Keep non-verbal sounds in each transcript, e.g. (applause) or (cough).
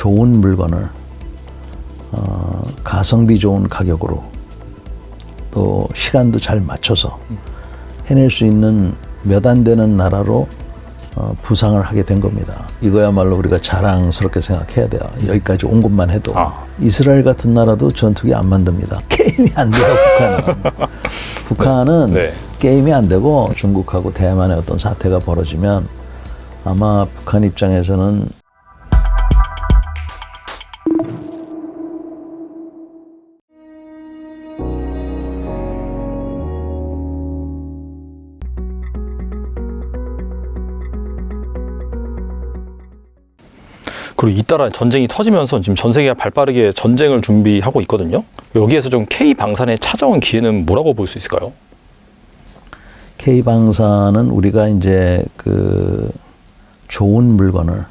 좋은 물건을 어, 가성비 좋은 가격으로 또 시간도 잘 맞춰서 해낼 수 있는 몇 안 되는 나라로 어, 부상을 하게 된 겁니다. 이거야말로 우리가 자랑스럽게 생각해야 돼요. 여기까지 온 것만 해도 아. 이스라엘 같은 나라도 전투기 안 만듭니다. (laughs) 게임이 안 돼요, 북한은. (laughs) 북한은 네. 게임이 안 되고 중국하고 대만의 어떤 사태가 벌어지면 아마 북한 입장에서는 그리고 잇따라 전쟁이 터지면서 지금 전 세계가 발빠르게 전쟁을 준비하고 있거든요. 여기에서 좀 K 방산에 찾아온 기회는 뭐라고 볼 수 있을까요? K 방사는 우리가 이제 그 좋은 물건을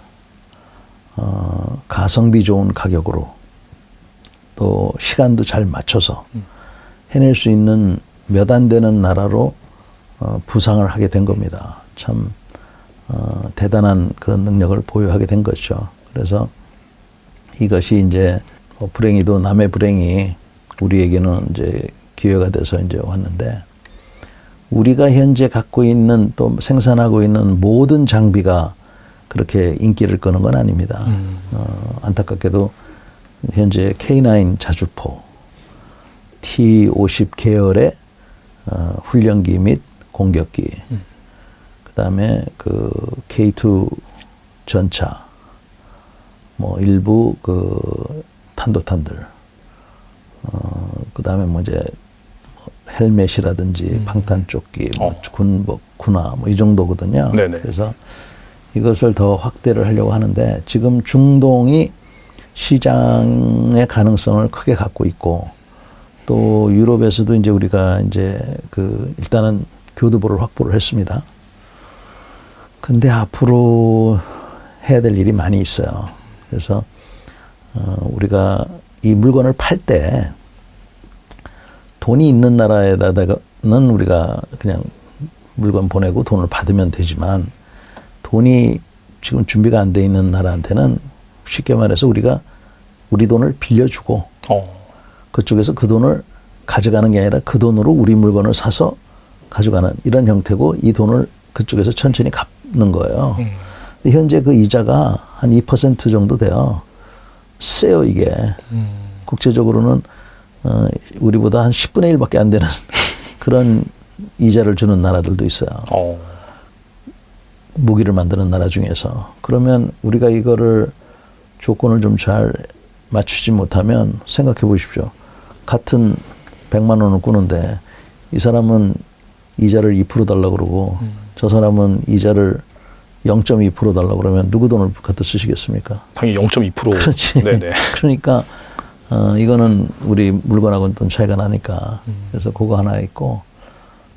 어, 가성비 좋은 가격으로 또 시간도 잘 맞춰서 해낼 수 있는 몇 안 되는 나라로 어, 부상을 하게 된 겁니다. 참 어, 대단한 그런 능력을 보유하게 된 거죠. 그래서 이것이 이제 뭐 불행히도 남의 불행이 우리에게는 이제 기회가 돼서 이제 왔는데 우리가 현재 갖고 있는 또 생산하고 있는 모든 장비가 그렇게 인기를 끄는 건 아닙니다. 어, 안타깝게도 현재 K9 자주포, T50 계열의 어, 훈련기 및 공격기, 그다음에 그 K2 전차, 뭐 일부 그 탄도탄들, 어, 그다음에 뭐 이제 헬멧이라든지 방탄조끼, 뭐 어. 군복, 군화 뭐 이 정도거든요. 네네. 그래서 이것을 더 확대를 하려고 하는데 지금 중동이 시장의 가능성을 크게 갖고 있고 또 유럽에서도 이제 우리가 이제 그 일단은 교두보를 확보를 했습니다. 근데 앞으로 해야 될 일이 많이 있어요. 그래서 어, 우리가 이 물건을 팔 때 돈이 있는 나라에다가는 우리가 그냥 물건 보내고 돈을 받으면 되지만 돈이 지금 준비가 안 돼 있는 나라한테는 쉽게 말해서 우리가 우리 돈을 빌려주고 어. 그쪽에서 그 돈을 가져가는 게 아니라 그 돈으로 우리 물건을 사서 가져가는 이런 형태고 이 돈을 그쪽에서 천천히 갚는 거예요. 근데 현재 그 이자가 한 2% 정도 돼요. 세요 이게. 국제적으로는 어, 우리보다 한 10분의 1밖에 안 되는 (laughs) 그런 이자를 주는 나라들도 있어요. 어. 무기를 만드는 나라 중에서 그러면 우리가 이거를 조건을 좀 잘 맞추지 못하면 생각해 보십시오. 같은 100만 원을 꾸는데 이 사람은 이자를 2% 달라고 그러고 저 사람은 이자를 0.2% 달라고 그러면 누구 돈을 갖다 쓰시겠습니까? 당연히 0.2%. 그렇지. 네네. (laughs) 그러니까 어, 이거는 우리 물건하고는 좀 차이가 나니까 그래서 그거 하나 있고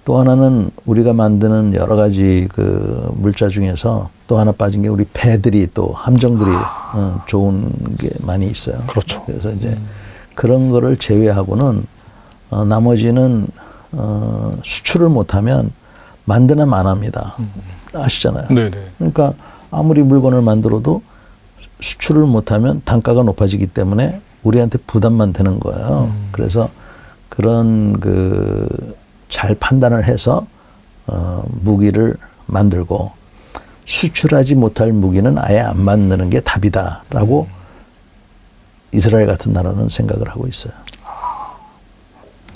또 하나는 우리가 만드는 여러 가지 그 물자 중에서 또 하나 빠진 게 우리 배들이 또 함정들이 어, 좋은 게 많이 있어요. 그렇죠. 그래서 이제 그런 거를 제외하고는 어, 나머지는 어, 수출을 못하면 만드나 만합니다. 아시잖아요. 네네. 그러니까 아무리 물건을 만들어도 수출을 못하면 단가가 높아지기 때문에 우리한테 부담만 되는 거예요. 그래서 그런 그 잘 판단을 해서 어, 무기를 만들고 수출하지 못할 무기는 아예 안 만드는 게 답이다라고 이스라엘 같은 나라는 생각을 하고 있어요.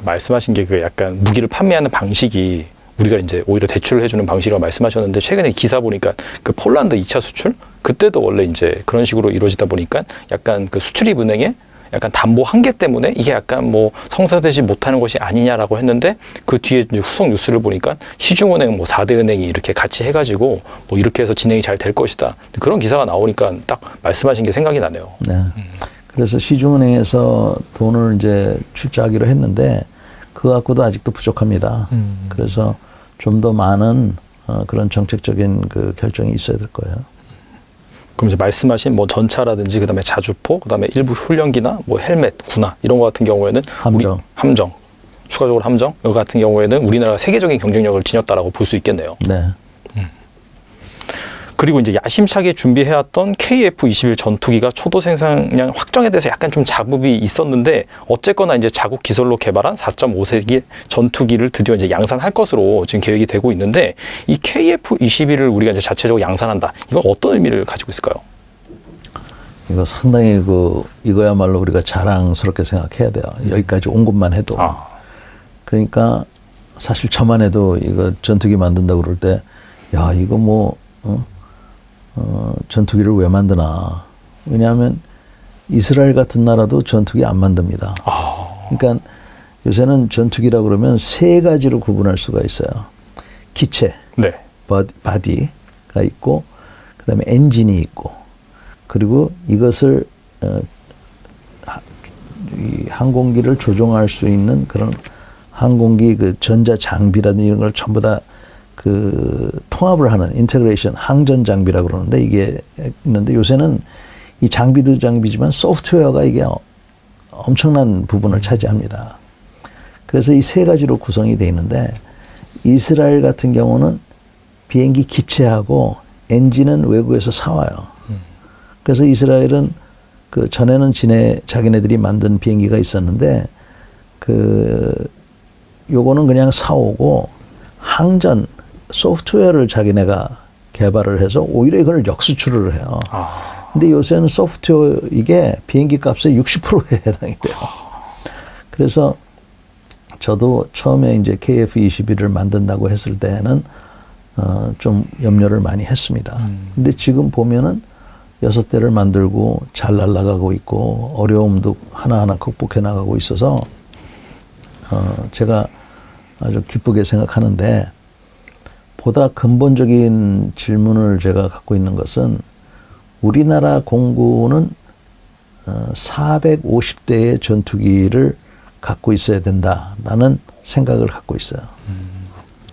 말씀하신 게 그 약간 무기를 판매하는 방식이 우리가 이제 오히려 대출을 해주는 방식이라고 말씀하셨는데 최근에 기사 보니까 그 폴란드 2차 수출 그때도 원래 이제 그런 식으로 이루어지다 보니까 약간 그 수출입 은행에 약간 담보 한계 때문에 이게 약간 뭐 성사되지 못하는 것이 아니냐라고 했는데 그 뒤에 이제 후속 뉴스를 보니까 시중은행 뭐 4대 은행이 이렇게 같이 해가지고 뭐 이렇게 해서 진행이 잘 될 것이다 그런 기사가 나오니까 딱 말씀하신 게 생각이 나네요. 네. 그래서 시중은행에서 돈을 이제 출자하기로 했는데 그거 갖고도 아직도 부족합니다. 그래서 좀 더 많은 어, 그런 정책적인 그 결정이 있어야 될 거예요. 그럼 이제 말씀하신 뭐 전차라든지 그다음에 자주포, 그다음에 일부 훈련기나 뭐 헬멧, 군화 이런 거 같은 경우에는 함정. 우리, 함정, 추가적으로 함정 이거 같은 경우에는 우리나라가 세계적인 경쟁력을 지녔다라고 볼 수 있겠네요. 네. 그리고 이제 야심차게 준비해왔던 KF-21 전투기가 초도 생산량 확정에 대해서 약간 좀 자국이 있었는데 어쨌거나 이제 자국 기술로 개발한 4.5세기 전투기를 드디어 이제 양산할 것으로 지금 계획이 되고 있는데 이 KF-21을 우리가 이제 자체적으로 양산한다. 이건 어떤 의미를 가지고 있을까요? 이거 상당히 그 이거야말로 우리가 자랑스럽게 생각해야 돼요. 여기까지 온 것만 해도. 아, 그러니까 사실 저만 해도 이거 전투기 만든다 그럴 때, 야 이거 뭐 어? 어, 전투기를 왜 만드나? 왜냐하면 이스라엘 같은 나라도 전투기 안 만듭니다. 아, 그러니까 요새는 전투기라 그러면 세 가지로 구분할 수가 있어요. 기체, 네. 바디, 바디가 있고, 그 다음에 엔진이 있고, 그리고 이것을 어, 하- 이 항공기를 조종할 수 있는 그런 항공기 그 전자 장비라든지 이런 걸 전부 다 그 통합을 하는 인테그레이션 항전 장비라 그러는데 이게 있는데 요새는 이 장비도 장비지만 소프트웨어가 이게 어- 엄청난 부분을 차지합니다. 그래서 이 세 가지로 구성이 돼 있는데 이스라엘 같은 경우는 비행기 기체하고 엔진은 외국에서 사와요. 그래서 이스라엘은 그 전에는 지네 자기네들이 만든 비행기가 있었는데 그 요거는 그냥 사오고 항전 소프트웨어를 자기네가 개발을 해서 오히려 이걸 역수출을 해요. 아, 근데 요새는 소프트웨어 이게 비행기 값의 60%에 해당이 돼요. 그래서 저도 처음에 이제 KF-21을 만든다고 했을 때는 어, 좀 염려를 많이 했습니다. 음. 근데 지금 보면은 여섯 대를 만들고 잘 날아가고 있고 어려움도 하나하나 극복해 나가고 있어서 어, 제가 아주 기쁘게 생각하는데 보다 근본적인 질문을 제가 갖고 있는 것은 우리나라 공군은 어, 450대의 전투기를 갖고 있어야 된다라는 생각을 갖고 있어요.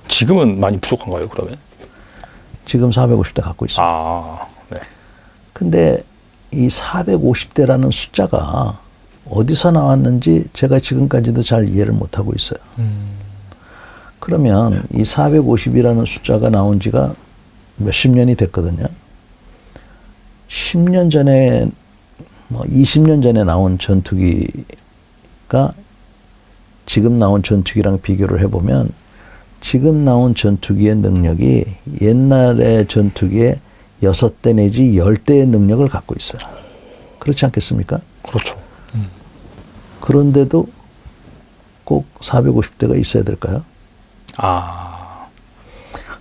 지금은 많이 부족한가요, 그러면? 지금 450대 갖고 있어요. 아, 네. 근데 이 450대라는 숫자가 어디서 나왔는지 제가 지금까지도 잘 이해를 못 하고 있어요. 그러면 이 450이라는 숫자가 나온 지가 몇십 년이 됐거든요. 10년 전에 뭐 20년 전에 나온 전투기가 지금 나온 전투기랑 비교를 해보면 지금 나온 전투기의 능력이 옛날의 전투기의 여섯 대 내지 열 대의 능력을 갖고 있어요. 그렇지 않겠습니까? 그렇죠. 그런데도 꼭 450대가 있어야 될까요? 아,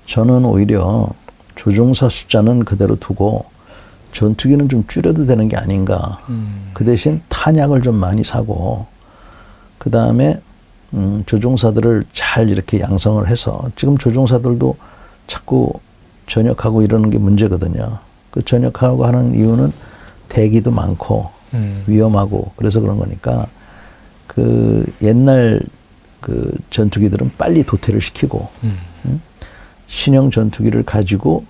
저는 오히려 조종사 숫자는 그대로 두고 전투기는 좀 줄여도 되는 게 아닌가. 그 대신 탄약을 좀 많이 사고 그 다음에 음, 조종사들을 잘 이렇게 양성을 해서 지금 조종사들도 자꾸 전역하고 이러는 게 문제거든요. 그 전역하고 하는 이유는 대기도 많고 음. 위험하고 그래서 그런 거니까 그 옛날 그 전투기들은 빨리 도태를 시키고 음. 신형 전투기를 가지고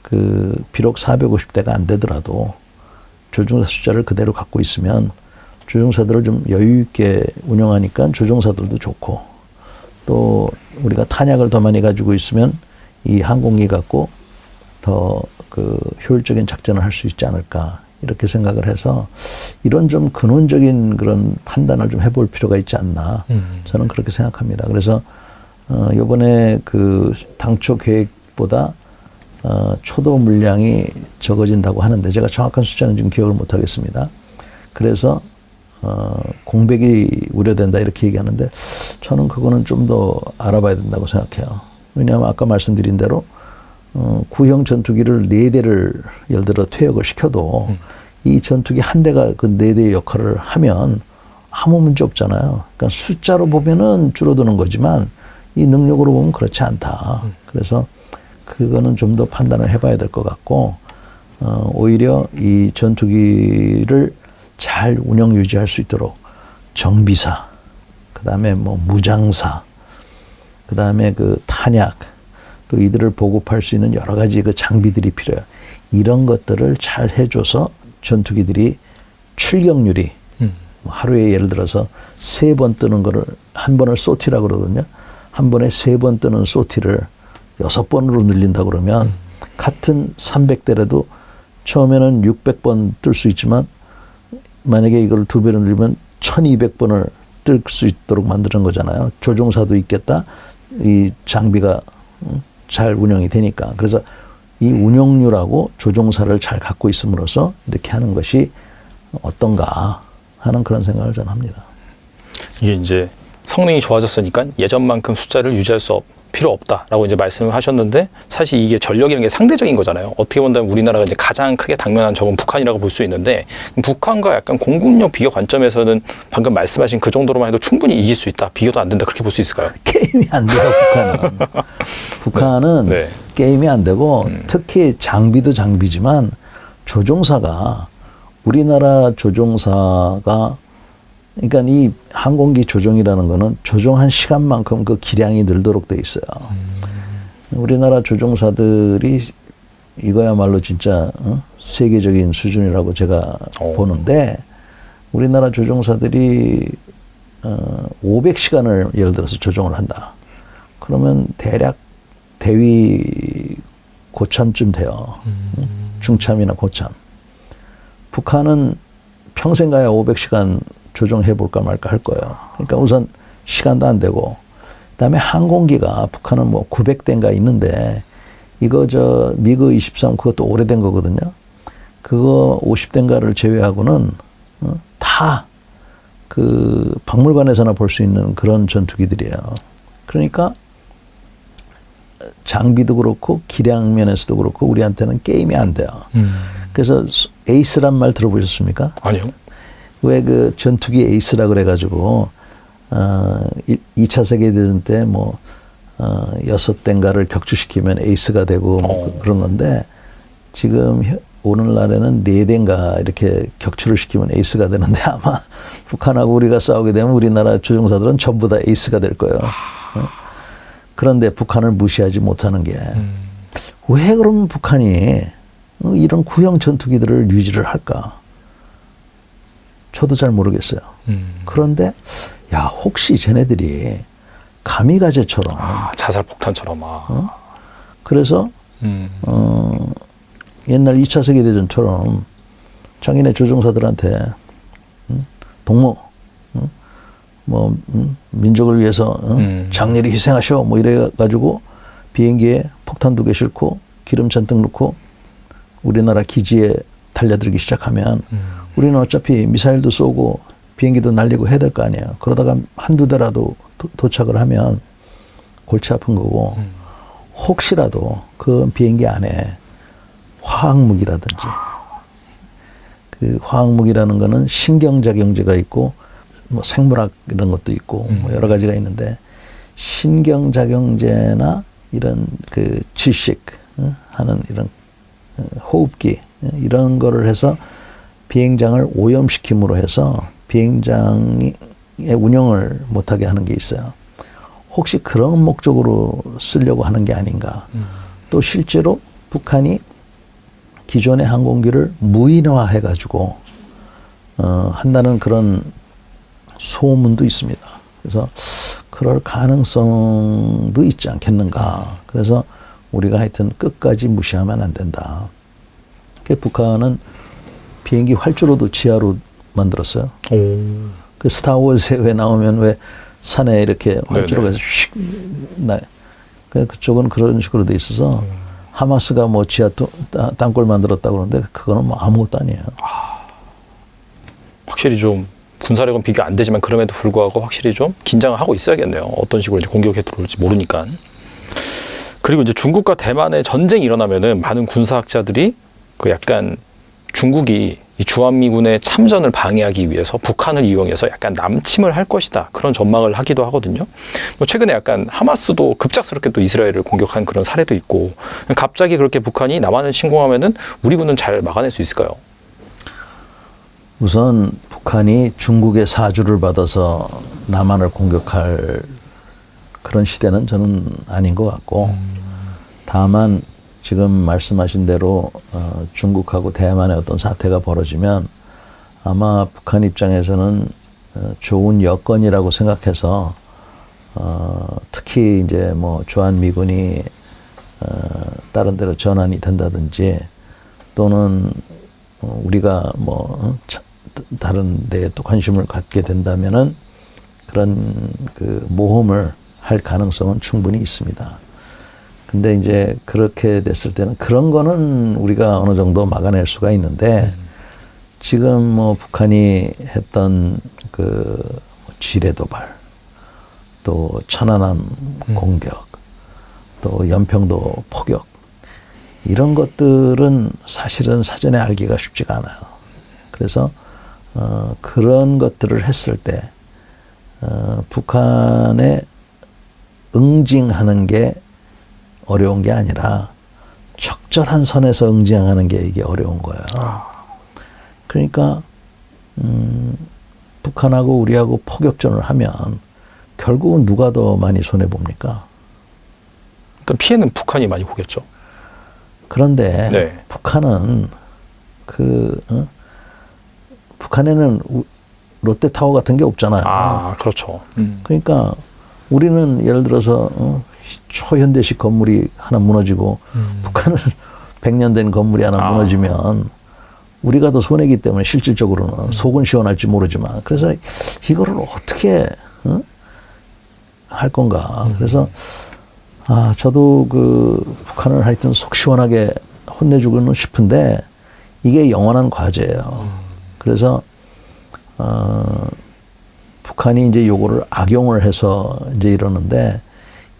그 비록 450대가 안 되더라도 조종사 숫자를 그대로 갖고 있으면 조종사들을 좀 여유 있게 운영하니까 조종사들도 좋고 또 우리가 탄약을 더 많이 가지고 있으면 이 항공기 갖고 더 그 효율적인 작전을 할 수 있지 않을까 이렇게 생각을 해서 이런 좀 근원적인 그런 판단을 좀 해볼 필요가 있지 않나 음. 저는 그렇게 생각합니다. 그래서 어 요번에 그 당초 계획보다 어 초도 물량이 적어진다고 하는데 제가 정확한 숫자는 지금 기억을 못 하겠습니다. 그래서 어 공백이 우려된다 이렇게 얘기하는데 저는 그거는 좀 더 알아봐야 된다고 생각해요. 왜냐하면 아까 말씀드린 대로 어, 구형 전투기를 네 대를 예를 들어 퇴역을 시켜도 이 전투기 한 대가 그 네 대의 역할을 하면 아무 문제 없잖아요. 그러니까 숫자로 보면은 줄어드는 거지만 이 능력으로 보면 그렇지 않다. 그래서 그거는 좀 더 판단을 해봐야 될 것 같고 어, 오히려 이 전투기를 잘 운영 유지할 수 있도록 정비사, 그 다음에 뭐 무장사, 그 다음에 그 탄약, 또 이들을 보급할 수 있는 여러 가지 그 장비들이 필요해요. 이런 것들을 잘 해줘서 전투기들이 출격률이 음. 뭐 하루에 예를 들어서 세 번 뜨는 거를 한 번을 소티라 그러거든요. 한 번에 세 번 뜨는 소티를 여섯 번으로 늘린다 그러면 같은 300대라도 처음에는 600번 뜰 수 있지만 만약에 이걸 두 배로 늘리면 1200번을 뜰 수 있도록 만드는 거잖아요. 조종사도 있겠다. 이 장비가 음, 잘 운영이 되니까. 그래서 이 운영률하고 조종사를 잘 갖고 있음으로써 이렇게 하는 것이 어떤가 하는 그런 생각을 저는 합니다. 이게 이제 성능이 좋아졌으니까 예전만큼 숫자를 유지할 수 없, 필요 없다라고 이제 말씀을 하셨는데 사실 이게 전력이라는 게 상대적인 거잖아요. 어떻게 본다면 우리나라가 이제 가장 크게 당면한 적은 북한이라고 볼 수 있는데 북한과 약간 공군력 비교 관점에서는 방금 말씀하신 그 정도로만 해도 충분히 이길 수 있다. 비교도 안 된다. 그렇게 볼 수 있을까요? (laughs) 게임이 안 돼요, 북한은. (laughs) 북한은 네. 게임이 안 되고 특히 장비도 장비지만 조종사가 우리나라 조종사가 그러니까 이 항공기 조종이라는 거는 조종한 시간만큼 그 기량이 늘도록 돼 있어요. 우리나라 조종사들이 이거야말로 진짜 어? 세계적인 수준이라고 제가 오. 보는데 우리나라 조종사들이 어, 500시간을 예를 들어서 조종을 한다. 그러면 대략 대위 고참쯤 돼요. 응? 중참이나 고참. 북한은 평생 가야 500시간 조종해 볼까 말까 할 거예요. 그러니까 우선 시간도 안 되고 그다음에 항공기가 북한은 뭐 900대인가 있는데 이거 저 미그 23 그것도 오래된 거거든요. 그거 50대인가를 제외하고는 어, 다그 박물관에서나 볼 수 있는 그런 전투기들이에요. 그러니까 장비도 그렇고 기량 면에서도 그렇고 우리한테는 게임이 안 돼요. 그래서 수- 에이스란 말 들어보셨습니까? 아니요. 왜 그 전투기 에이스라 그래가지고 어 2차 세계대전 때 뭐 어, 여섯 대인가를 격추시키면 에이스가 되고 뭐 어. 그- 그런 건데 지금 혀- 오늘날에는 네 대인가 이렇게 격추를 시키면 에이스가 되는데 (laughs) 아마 북한하고 우리가 싸우게 되면 우리나라 조종사들은 전부 다 에이스가 될 거예요. 어? 그런데 북한을 무시하지 못하는 게왜 그러면 북한이 어, 이런 구형 전투기들을 유지를 할까? 저도 잘 모르겠어요. 그런데 야 혹시 쟤네들이 가미가제처럼 아, 자살 폭탄처럼 아. 어? 그래서 음. 어 옛날 2차 세계 대전처럼 자기네 조종사들한테 음, 동무 음, 뭐 음, 민족을 위해서 어? 음. 장렬히 희생하셔 뭐 이래 가지고 비행기에 폭탄 두 개 싣고 기름 잔뜩 넣고 우리나라 기지에 달려들기 시작하면 우리는 어차피 미사일도 쏘고 비행기도 날리고 해야 될 거 아니에요. 그러다가 한두 대라도 도, 도착을 하면 골치 아픈 거고 혹시라도 그 비행기 안에 화학무기라든지 그 화학무기라는 거는 신경작용제가 있고 뭐 생물학 이런 것도 있고 뭐 여러 가지가 있는데 신경작용제나 이런 그 질식 어, 하는 이런 어, 호흡기 어, 이런 거를 해서 비행장을 오염시킴으로 해서 비행장의 운영을 못하게 하는 게 있어요. 혹시 그런 목적으로 쓰려고 하는 게 아닌가. 또 실제로 북한이 기존의 항공기를 무인화해 가지고 어, 한다는 그런 소문도 있습니다. 그래서 그럴 가능성도 있지 않겠는가. 그래서 우리가 하여튼 끝까지 무시하면 안 된다. 그 북한은 비행기 활주로도 지하로 만들었어요. 오. 그 스타워즈에 왜 나오면 왜 산에 이렇게 활주로가. 슉 나. 그 그쪽은 그런 식으로 돼 있어서 하마스가 뭐 지하 땅굴 만들었다 그러는데 그거는 뭐 아무것도 아니에요. 확실히 좀 군사력은 비교 안 되지만 그럼에도 불구하고 확실히 좀 긴장을 하고 있어야겠네요. 어떤 식으로 이제 공격해 들어올지 모르니까. 그리고 이제 중국과 대만의 전쟁이 일어나면은 많은 군사학자들이 그 약간 중국이 이 주한미군의 참전을 방해하기 위해서 북한을 이용해서 약간 남침을 할 것이다 그런 전망을 하기도 하거든요. 뭐 최근에 약간 하마스도 급작스럽게 또 이스라엘을 공격한 그런 사례도 있고 갑자기 그렇게 북한이 남한을 침공하면은 우리 군은 잘 막아낼 수 있을까요? 우선 북한이 중국의 사주를 받아서 남한을 공격할 그런 시대는 저는 아닌 것 같고 다만 지금 말씀하신 대로 어, 중국하고 대만의 어떤 사태가 벌어지면 아마 북한 입장에서는 어, 좋은 여건이라고 생각해서 어, 특히 이제 뭐 주한 미군이 어, 다른 데로 전환이 된다든지 또는 어, 우리가 뭐 어, 차- 다른 데에 또 관심을 갖게 된다면은 그런 그 모험을 할 가능성은 충분히 있습니다. 근데 이제 그렇게 됐을 때는 그런 거는 우리가 어느 정도 막아낼 수가 있는데 지금 뭐 북한이 했던 그 지뢰 도발 또 천안함 공격 또 연평도 포격 이런 것들은 사실은 사전에 알기가 쉽지가 않아요. 그래서 어, 그런 것들을 했을 때 어, 북한에 응징하는 게 어려운 게 아니라 적절한 선에서 응징하는 게 이게 어려운 거예요. 그러니까 음, 북한하고 우리하고 포격전을 하면 결국은 누가 더 많이 손해 봅니까? 일단 피해는 북한이 많이 보겠죠. 그런데 네. 북한은 그 어? 북한에는 우- 롯데타워 같은 게 없잖아요. 아, 그렇죠. 음. 그러니까 우리는 예를 들어서 어, 초현대식 건물이 하나 무너지고 북한은 100년 (laughs) 된 건물이 하나 아. 무너지면 우리가 더 손해기 때문에 실질적으로는 속은 시원할지 모르지만 그래서 이거를 어떻게 어? 할 건가. 그래서 아 저도 그 북한을 하여튼 속 시원하게 혼내주고는 싶은데 이게 영원한 과제예요. 그래서 어, 북한이 이제 요거를 악용을 해서 이제 이러는데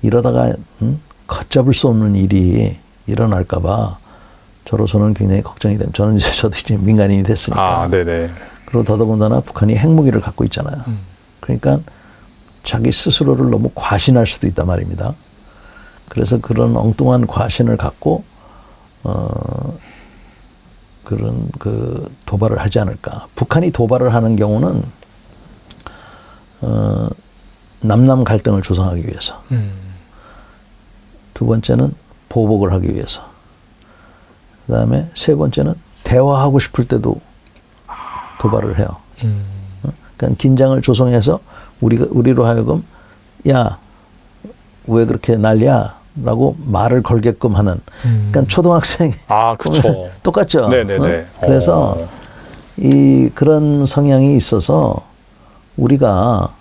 이러다가 음? 걷잡을 수 없는 일이 일어날까봐 저로서는 굉장히 걱정이 됩니다. 저는 이제 (laughs) 저도 이제 민간인이 됐으니까. 아, 네네. 그리고 더더군다나 북한이 핵무기를 갖고 있잖아요. 그러니까 자기 스스로를 너무 과신할 수도 있단 말입니다. 그래서 그런 엉뚱한 과신을 갖고 어 그런 그 도발을 하지 않을까. 북한이 도발을 하는 경우는 어 남남 갈등을 조성하기 위해서. 음. 두 번째는 보복을 하기 위해서. 그 다음에 세 번째는 대화하고 싶을 때도 도발을 해요. 음. 어? 그러니까 긴장을 조성해서 우리가 우리로 하여금 야 왜 그렇게 난리야라고 말을 걸게끔 하는. 그러니까 초등학생 아, 그렇죠. 똑같죠. 네네네. 어? 그래서 어. 이 그런 성향이 있어서 우리가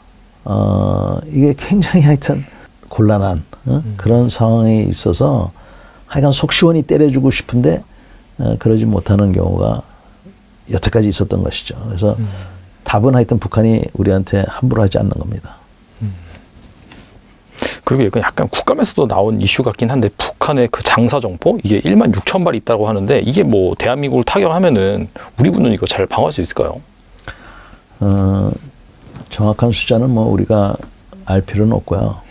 어 이게 굉장히 하여튼 곤란한 어? 그런 상황에 있어서 하여간 속 시원히 때려주고 싶은데 어, 그러지 못하는 경우가 여태까지 있었던 것이죠. 그래서 답은 하여튼 북한이 우리한테 함부로 하지 않는 겁니다. 그리고 이건 약간 국감에서도 나온 이슈 같긴 한데 북한의 그 장사 정포 이게 1만 6천 발 있다고 하는데 이게 뭐 대한민국을 타격하면은 우리 군은 이거 잘 방어할 수 있을까요? 어, 정확한 숫자는 뭐 우리가 알 필요는 없고요.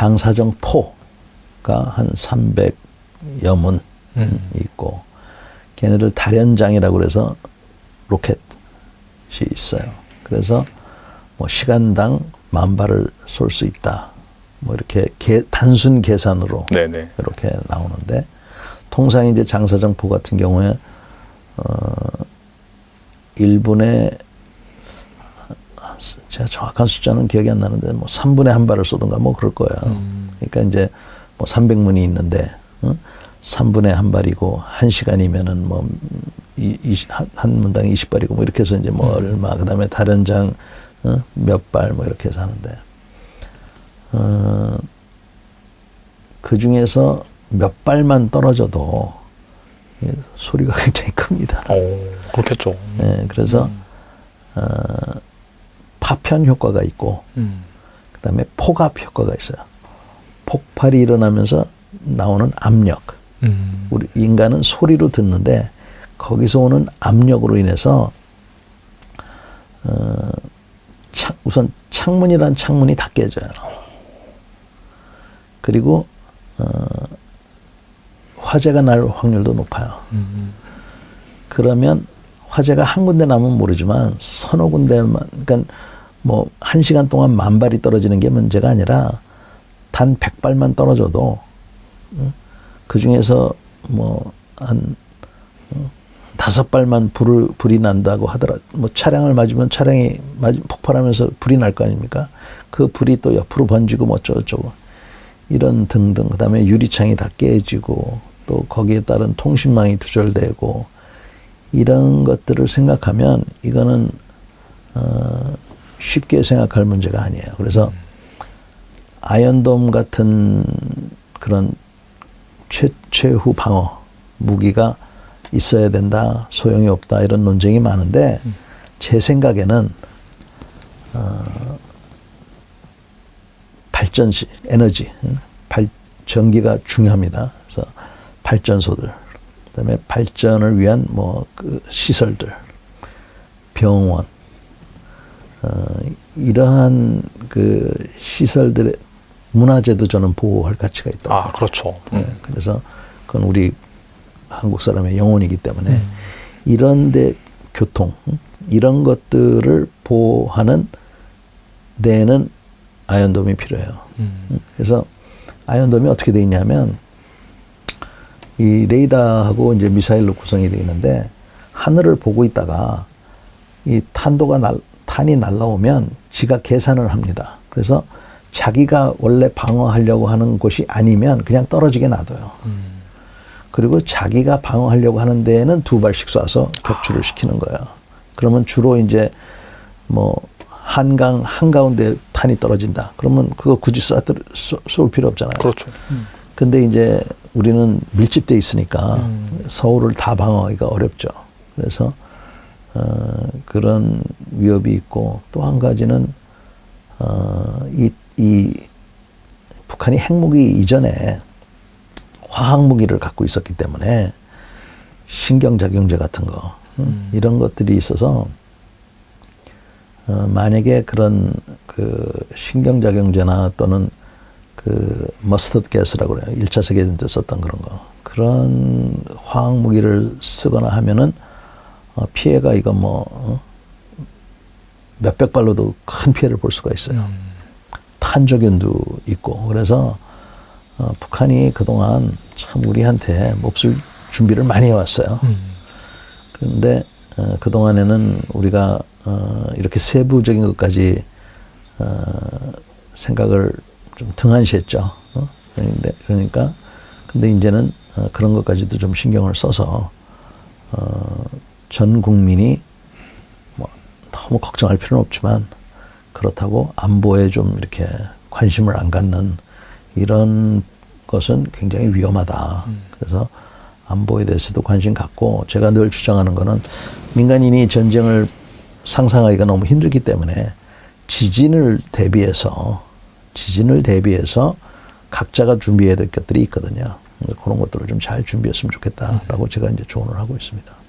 장사정 포가 한 300여 문 음. 있고 걔네들 다련장이라고 그래서 로켓이 있어요. 그래서 뭐 시간당 만 발을 쏠 수 있다. 뭐 이렇게 계- 단순 계산으로 네네. 이렇게 나오는데 통상 이제 장사정포 같은 경우에 어 1분에 제가 정확한 숫자는 기억이 안 나는데 뭐 3분의 한 발을 쏘든가 뭐 그럴 거예요. 그러니까 이제 뭐 300문이 있는데 어? 3분의 한 발이고 1시간이면은 뭐 이, 이십- 한, 한 문당 20발이고 뭐 이렇게 해서 이제 뭐 얼마 그다음에 다른 장 어? 몇발 뭐 이렇게 해서 하는데 어, 그 중에서 몇 발만 떨어져도 이 소리가 (laughs) 굉장히 큽니다. 어, 그렇겠죠. 네, 그래서 어, 파편 효과가 있고 음. 그다음에 폭압 효과가 있어요. 폭발이 일어나면서 나오는 압력. 음. 우리 인간은 소리로 듣는데 거기서 오는 압력으로 인해서 어, 창- 우선 창문이란 창문이 다 깨져요. 그리고 어, 화재가 날 확률도 높아요. 음. 그러면 화재가 한 군데 나면 모르지만 서너 군데만 그러니까 뭐 한 시간 동안 만 발이 떨어지는 게 문제가 아니라 단백 발만 떨어져도 그 중에서 뭐 한 다섯 발만 불을 불이 난다고 하더라 뭐 차량을 맞으면 차량이 맞 폭발하면서 불이 날 거 아닙니까? 그 불이 또 옆으로 번지고 뭐 어쩌고저쩌고 이런 등등. 그 다음에 유리창이 다 깨지고 또 거기에 따른 통신망이 두절되고 이런 것들을 생각하면 이거는 어, 쉽게 생각할 문제가 아니에요. 그래서 아이언돔 같은 그런 최, 최후 방어 무기가 있어야 된다, 소용이 없다 이런 논쟁이 많은데 제 생각에는 어, 발전시 에너지 응? 발 전기가 중요합니다. 그래서 발전소들 그다음에 발전을 위한 뭐 그 시설들 병원 어, 이러한 그 시설들의 문화재도 저는 보호할 가치가 있다. 아, 그렇죠. 음. 네, 그래서 그건 우리 한국 사람의 영혼이기 때문에 음. 이런데 교통 응? 이런 것들을 보호하는 데에는 아이언돔이 필요해요. 음. 응? 그래서 아이언돔이 어떻게 돼 있냐면 이 레이더하고 이제 미사일로 구성이 되어 있는데 하늘을 보고 있다가 이 탄도가 날, 탄이 날라오면 지가 계산을 합니다. 그래서 자기가 원래 방어하려고 하는 곳이 아니면 그냥 떨어지게 놔둬요. 음. 그리고 자기가 방어하려고 하는 데에는 두 발씩 쏴서 격추를 시키는 거예요. 그러면 주로 이제 뭐 한강 한가운데 탄이 떨어진다. 그러면 그거 굳이 쏴, 쏠- 쏠 필요 없잖아요. 그렇죠. 근데 이제 우리는 밀집돼 있으니까 음. 서울을 다 방어하기가 어렵죠. 그래서 어, 그런 위협이 있고 또 한 가지는 어, 이, 이 북한이 핵무기 이전에 화학무기를 갖고 있었기 때문에 신경작용제 같은 거 응? 음. 이런 것들이 있어서 어, 만약에 그런 그 신경작용제나 또는 그 머스터드 가스라고 그래요. 1차 세계대전 때 썼던 그런 거. 그런 화학 무기를 쓰거나 하면은 어, 피해가 이거 뭐 어? 몇백 발로도 큰 피해를 볼 수가 있어요. 음. 탄저균도 있고 그래서 어, 북한이 그동안 참 우리한테 몹쓸 준비를 많이 해왔어요. 음. 그런데 어, 그 동안에는 우리가 어, 이렇게 세부적인 것까지 어, 생각을 좀 등한시했죠. 어? 그런데 그러니까 근데 이제는 어, 그런 것까지도 좀 신경을 써서 어, 전 국민이 뭐 너무 걱정할 필요는 없지만 그렇다고 안보에 좀 이렇게 관심을 안 갖는 이런 것은 굉장히 위험하다. 그래서 안보에 대해서도 관심 갖고 제가 늘 주장하는 거는 민간인이 전쟁을 상상하기가 너무 힘들기 때문에 지진을 대비해서 지진을 대비해서 각자가 준비해야 될 것들이 있거든요. 그런 것들을 좀 잘 준비했으면 좋겠다라고 제가 이제 조언을 하고 있습니다.